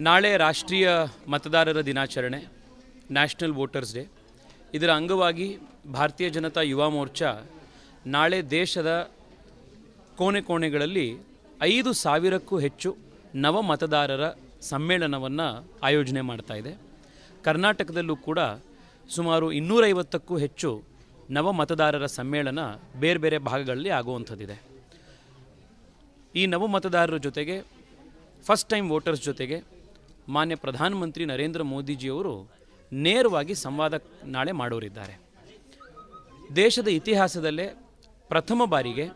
ನಾಳೆ ರಾಷ್ಟ್ರೀಯ ಮತದಾರರ ದಿನಾಚರಣೆ ನ್ಯಾಷನಲ್ ವೋಟರ್ಸ್ ಡೇ ಇದರ ಅಂಗವಾಗಿ ಭಾರತೀಯ ಜನತಾ ಯುವ ಮೋರ್ಚಾ ನಾಳೆ ದೇಶದ ಕೋಣೆ ಕೋಣೆಗಳಲ್ಲಿ ಐದು ಸಾವಿರಕ್ಕೂ ಹೆಚ್ಚು ನವ ಮತದಾರರ ಸಮ್ಮೇಳನವನ್ನು ಆಯೋಜನೆ ಮಾಡ್ತಾ ಇದೆ. ಕರ್ನಾಟಕದಲ್ಲೂ ಕೂಡ ಸುಮಾರು ಇನ್ನೂರೈವತ್ತಕ್ಕೂ ಹೆಚ್ಚು ನವ ಮತದಾರರ ಸಮ್ಮೇಳನ ಬೇರೆ ಬೇರೆ ಭಾಗಗಳಲ್ಲಿ ಆಗುವಂಥದ್ದಿದೆ. ಈ ನವ ಮತದಾರರ ಜೊತೆಗೆ ಫಸ್ಟ್ ಟೈಮ್ ವೋಟರ್ಸ್ ಜೊತೆಗೆ ಮಾನ್ಯ ಪ್ರಧಾನಮಂತ್ರಿ ನರೇಂದ್ರ ಮೋದಿಜಿಯವರು ನೇರವಾಗಿ ಸಂವಾದ ನಾಳೆ ಮಾಡೋರಿದ್ದಾರೆ. ದೇಶದ ಇತಿಹಾಸದಲ್ಲೇ ಪ್ರಥಮ ಬಾರಿಗೆ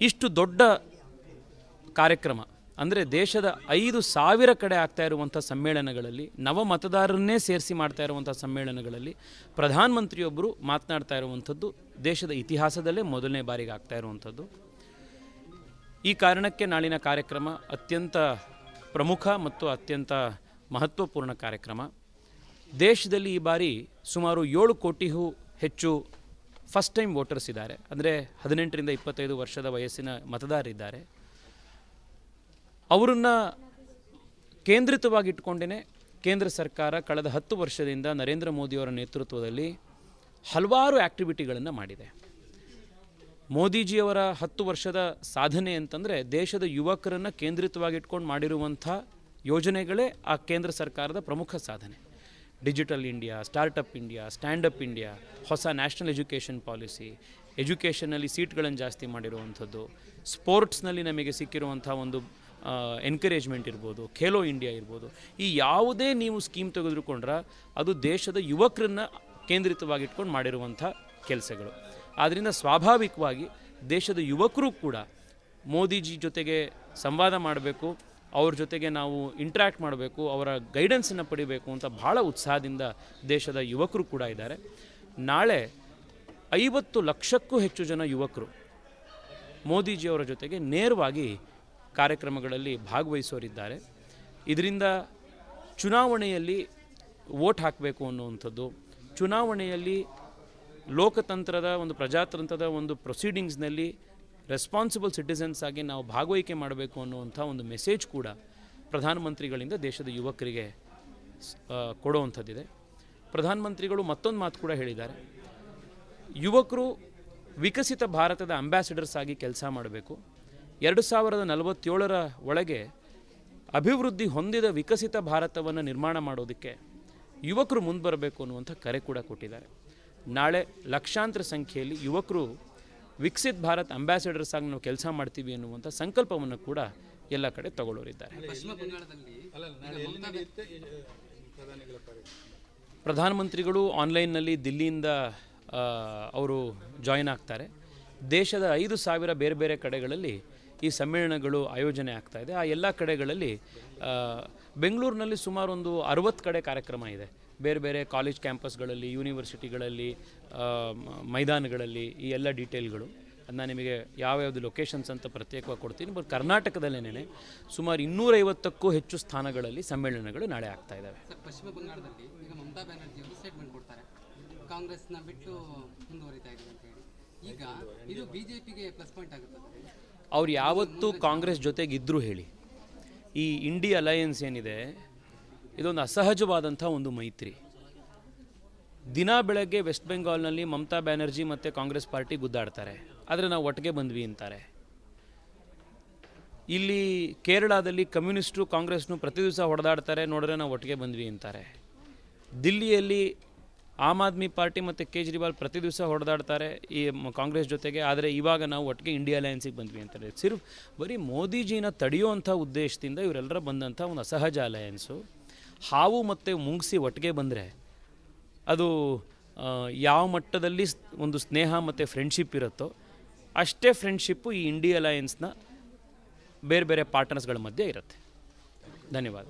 ಇಷ್ಟು ದೊಡ್ಡ ಕಾರ್ಯಕ್ರಮ, ಅಂದರೆ ದೇಶದ ಐದು ಸಾವಿರ ಕಡೆ ಆಗ್ತಾ ಇರುವಂಥ ಸಮ್ಮೇಳನಗಳಲ್ಲಿ ನವ ಮತದಾರರನ್ನೇ ಸೇರಿಸಿ ಮಾಡ್ತಾ ಇರುವಂಥ ಸಮ್ಮೇಳನಗಳಲ್ಲಿ ಪ್ರಧಾನಮಂತ್ರಿಯೊಬ್ಬರು ಮಾತನಾಡ್ತಾ ಇರುವಂಥದ್ದು ದೇಶದ ಇತಿಹಾಸದಲ್ಲೇ ಮೊದಲನೇ ಬಾರಿಗೆ ಆಗ್ತಾ ಇರುವಂಥದ್ದು. ಈ ಕಾರಣಕ್ಕೆ ನಾಳಿನ ಕಾರ್ಯಕ್ರಮ ಅತ್ಯಂತ ಪ್ರಮುಖ ಮತ್ತು ಅತ್ಯಂತ ಮಹತ್ವಪೂರ್ಣ ಕಾರ್ಯಕ್ರಮ. ದೇಶದಲ್ಲಿ ಈ ಬಾರಿ ಸುಮಾರು ಏಳು ಕೋಟಿಗೂ ಹೆಚ್ಚು ಫಸ್ಟ್ ಟೈಮ್ ವೋಟರ್ಸ್ ಇದ್ದಾರೆ. ಅಂದರೆ ಹದಿನೆಂಟರಿಂದ ಇಪ್ಪತ್ತೈದು ವರ್ಷದ ವಯಸ್ಸಿನ ಮತದಾರರಿದ್ದಾರೆ. ಅವರನ್ನು ಕೇಂದ್ರಿತವಾಗಿಟ್ಕೊಂಡೇ ಕೇಂದ್ರ ಸರ್ಕಾರ ಕಳೆದ ಹತ್ತು ವರ್ಷದಿಂದ ನರೇಂದ್ರ ಮೋದಿಯವರ ನೇತೃತ್ವದಲ್ಲಿ ಹಲವಾರು ಆ್ಯಕ್ಟಿವಿಟಿಗಳನ್ನು ಮಾಡಿದೆ. ಮೋದಿಜಿಯವರ ಹತ್ತು ವರ್ಷದ ಸಾಧನೆ ಅಂತಂದರೆ ದೇಶದ ಯುವಕರನ್ನು ಕೇಂದ್ರಿತವಾಗಿಟ್ಕೊಂಡು ಮಾಡಿರುವಂಥ ಯೋಜನೆಗಳೇ ಆ ಕೇಂದ್ರ ಸರ್ಕಾರದ ಪ್ರಮುಖ ಸಾಧನೆ. Digital India startup India standup India, ಹೊಸ ನ್ಯಾಷನಲ್ ಎಜುಕೇಷನ್ ಪಾಲಿಸಿ ಎಜುಕೇಷನಲ್ಲಿ ಸೀಟ್ಗಳನ್ನು ಜಾಸ್ತಿ ಮಾಡಿರುವಂಥದ್ದು, ಸ್ಪೋರ್ಟ್ಸ್ನಲ್ಲಿ ನಮಗೆ ಸಿಕ್ಕಿರುವಂಥ ಒಂದು ಎನ್ಕರೇಜ್ಮೆಂಟ್ ಇರ್ಬೋದು, ಖೇಲೋ ಇಂಡಿಯಾ ಇರ್ಬೋದು, ಈ ಯಾವುದೇ ನೀವು ಸ್ಕೀಮ್ ತೆಗೆದುಕೊಂಡ್ರೆ ಅದು ದೇಶದ ಯುವಕರನ್ನು ಕೇಂದ್ರಿತವಾಗಿಟ್ಕೊಂಡು ಮಾಡಿರುವಂಥ ಕೆಲಸಗಳು. ಆದ್ದರಿಂದ ಸ್ವಾಭಾವಿಕವಾಗಿ ದೇಶದ ಯುವಕರು ಕೂಡ ಮೋದಿಜಿ ಜೊತೆಗೆ ಸಂವಾದ ಮಾಡಬೇಕು, ಅವ್ರ ಜೊತೆಗೆ ನಾವು ಇಂಟ್ರ್ಯಾಕ್ಟ್ ಮಾಡಬೇಕು, ಅವರ ಗೈಡೆನ್ಸನ್ನು ಪಡಿಬೇಕು ಅಂತ ಭಾಳ ಉತ್ಸಾಹದಿಂದ ದೇಶದ ಯುವಕರು ಕೂಡ ಇದ್ದಾರೆ. ನಾಳೆ ಐವತ್ತು ಲಕ್ಷಕ್ಕೂ ಹೆಚ್ಚು ಜನ ಯುವಕರು ಮೋದಿಜಿಯವರ ಜೊತೆಗೆ ನೇರವಾಗಿ ಕಾರ್ಯಕ್ರಮಗಳಲ್ಲಿ ಭಾಗವಹಿಸೋರಿದ್ದಾರೆ. ಇದರಿಂದ ಚುನಾವಣೆಯಲ್ಲಿ ವೋಟ್ ಹಾಕಬೇಕು ಅನ್ನುವಂಥದ್ದು, ಚುನಾವಣೆಯಲ್ಲಿ ಲೋಕತಂತ್ರದ ಒಂದು ಪ್ರಜಾತಂತ್ರದ ಒಂದು ಪ್ರೊಸೀಡಿಂಗ್ಸ್ನಲ್ಲಿ ರೆಸ್ಪಾನ್ಸಿಬಲ್ ಸಿಟಿಸನ್ಸ್ ಆಗಿ ನಾವು ಭಾಗವಹಿಕೆ ಮಾಡಬೇಕು ಅನ್ನುವಂಥ ಒಂದು ಮೆಸೇಜ್ ಕೂಡ ಪ್ರಧಾನಮಂತ್ರಿಗಳಿಂದ ದೇಶದ ಯುವಕರಿಗೆ ಕೊಡುವಂಥದ್ದಿದೆ. ಪ್ರಧಾನಮಂತ್ರಿಗಳು ಮತ್ತೊಂದು ಮಾತು ಕೂಡ ಹೇಳಿದ್ದಾರೆ. ಯುವಕರು ವಿಕಸಿತ ಭಾರತದ ಅಂಬಾಸಿಡರ್ಸ್ ಆಗಿ ಕೆಲಸ ಮಾಡಬೇಕು. ಎರಡು ಸಾವಿರದ ನಲವತ್ತೇಳರ ಒಳಗೆ ಅಭಿವೃದ್ಧಿ ಹೊಂದಿದ ವಿಕಸಿತ ಭಾರತವನ್ನು ನಿರ್ಮಾಣ ಮಾಡೋದಕ್ಕೆ ಯುವಕರು ಮುಂದೆ ಬರಬೇಕು ಅನ್ನುವಂಥ ಕರೆ ಕೂಡ ಕೊಟ್ಟಿದ್ದಾರೆ. ನಾಳೆ ಲಕ್ಷಾಂತರ ಸಂಖ್ಯೆಯಲ್ಲಿ ಯುವಕರು ವಿಕಸಿತ ಭಾರತ್ ಅಂಬಾಸಿಡರ್ಸ್ ಆಗಿ ನಾವು ಕೆಲಸ ಮಾಡ್ತೀವಿ ಅನ್ನುವಂಥ ಸಂಕಲ್ಪವನ್ನು ಕೂಡ ಎಲ್ಲ ಕಡೆ ತಗೊಳ್ಳೋರಿದ್ದಾರೆ. ಪಶ್ಚಿಮ ಬಂಗಾಳದಲ್ಲಿ ಪ್ರಧಾನಮಂತ್ರಿಗಳು ಆನ್ಲೈನ್ನಲ್ಲಿ ದಿಲ್ಲಿಯಿಂದ ಅವರು ಜಾಯಿನ್ ಆಗ್ತಾರೆ. ದೇಶದ ಐದು ಸಾವಿರ ಬೇರೆ ಬೇರೆ ಕಡೆಗಳಲ್ಲಿ ಈ ಸಮ್ಮೇಳನಗಳು ಆಯೋಜನೆ ಆಗ್ತಾ ಇದೆ. ಆ ಎಲ್ಲ ಕಡೆಗಳಲ್ಲಿ ಬೆಂಗಳೂರಿನಲ್ಲಿ ಸುಮಾರು ಒಂದು ಅರವತ್ತು ಕಡೆ ಕಾರ್ಯಕ್ರಮ ಇದೆ. ಬೇರೆ ಬೇರೆ ಕಾಲೇಜ್ ಕ್ಯಾಂಪಸ್ಗಳಲ್ಲಿ ಯೂನಿವರ್ಸಿಟಿಗಳಲ್ಲಿ ಮೈದಾನಗಳಲ್ಲಿ ಈ ಎಲ್ಲ ಡೀಟೇಲ್ಗಳು ಅದನ್ನ ನಿಮಗೆ ಯಾವ್ಯಾವುದು ಲೊಕೇಶನ್ಸ್ ಅಂತ ಪ್ರತ್ಯೇಕವಾಗಿ ಕೊಡ್ತೀನಿ. ಬಟ್ ಕರ್ನಾಟಕದಲ್ಲೇನೆ ಸುಮಾರು ಇನ್ನೂರೈವತ್ತಕ್ಕೂ ಹೆಚ್ಚು ಸ್ಥಾನಗಳಲ್ಲಿ ಸಮ್ಮೇಳನಗಳು ನಾಳೆ ಆಗ್ತಾ ಇದ್ದಾವೆ ಪಶ್ಚಿಮ ಬಂಗಾಳದಲ್ಲಿ ಈಗ ಮಮತಾ ಬ್ಯಾನರ್ಜಿ ಅವರು ಸ್ಟೇಟ್ಮೆಂಟ್ ಕೊಡ್ತಾರೆ. ಕಾಂಗ್ರೆಸ್ನ ಬಿಟ್ಟು ಮುಂದುವರಿತಾ ಇದೆ ಅಂತ ಹೇಳಿ. ಈಗ ಇದು ಬಿಜೆಪಿಗೆ ಪ್ಲಸ್ ಪಾಯಿಂಟ್ ಆಗುತ್ತದೆ ಅವ್ರು ಯಾವತ್ತೂ ಕಾಂಗ್ರೆಸ್ ಜೊತೆಗಿದ್ದರೂ ಹೇಳಿ. ಈ ಇಂಡಿ ಅಲಯನ್ಸ್ ಏನಿದೆ ಇದೊಂದು ಅಸಹಜವಾದಂಥ ಒಂದು ಮೈತ್ರಿ. ದಿನ ಬೆಳಗ್ಗೆ ವೆಸ್ಟ್ ಬೆಂಗಾಲ್ನಲ್ಲಿ ಮಮತಾ ಬ್ಯಾನರ್ಜಿ ಮತ್ತು ಕಾಂಗ್ರೆಸ್ ಪಾರ್ಟಿ ಗುದ್ದಾಡ್ತಾರೆ. ಆದರೆ ನಾವು ಒಟ್ಟಿಗೆ ಬಂದ್ವಿ ಅಂತಾರೆ. ಇಲ್ಲಿ ಕೇರಳದಲ್ಲಿ ಕಮ್ಯುನಿಸ್ಟು ಕಾಂಗ್ರೆಸ್ನು ಪ್ರತಿ ದಿವಸ ಹೊಡೆದಾಡ್ತಾರೆ, ನೋಡಿದ್ರೆ ನಾವು ಒಟ್ಟಿಗೆ ಬಂದ್ವಿ ಅಂತಾರೆ. ದಿಲ್ಲಿಯಲ್ಲಿ ಆಮ್ ಆದ್ಮಿ ಪಾರ್ಟಿ ಮತ್ತು ಕೇಜ್ರಿವಾಲ್ ಪ್ರತಿ ದಿವಸ ಹೊಡೆದಾಡ್ತಾರೆ ಈ ಕಾಂಗ್ರೆಸ್ ಜೊತೆಗೆ, ಆದರೆ ಇವಾಗ ನಾವು ಒಟ್ಟಿಗೆ ಇಂಡಿಯಾ ಅಲಯನ್ಸಿಗೆ ಬಂದ್ವಿ ಅಂತಾರೆ. ಸಿರ್ಫ್ ಬರೀ ಮೋದಿಜಿನ ತಡೆಯುವಂಥ ಉದ್ದೇಶದಿಂದ ಇವರೆಲ್ಲರ ಬಂದಂಥ ಒಂದು ಅಸಹಜ ಅಲಯನ್ಸು. ಹಾವು ಮತ್ತು ಮುಂಗಿಸಿ ಒಟ್ಟಿಗೆ ಬಂದರೆ ಅದು ಯಾವ ಮಟ್ಟದಲ್ಲಿ ಒಂದು ಸ್ನೇಹ ಮತ್ತು ಫ್ರೆಂಡ್ಶಿಪ್ ಇರುತ್ತೋ ಅಷ್ಟೇ ಫ್ರೆಂಡ್ಶಿಪ್ಪು ಈ ಇಂಡಿ ಅಲಯನ್ಸ್ನ ಬೇರೆ ಬೇರೆ ಪಾರ್ಟ್ನರ್ಸ್ಗಳ ಮಧ್ಯೆ ಇರುತ್ತೆ. ಧನ್ಯವಾದ.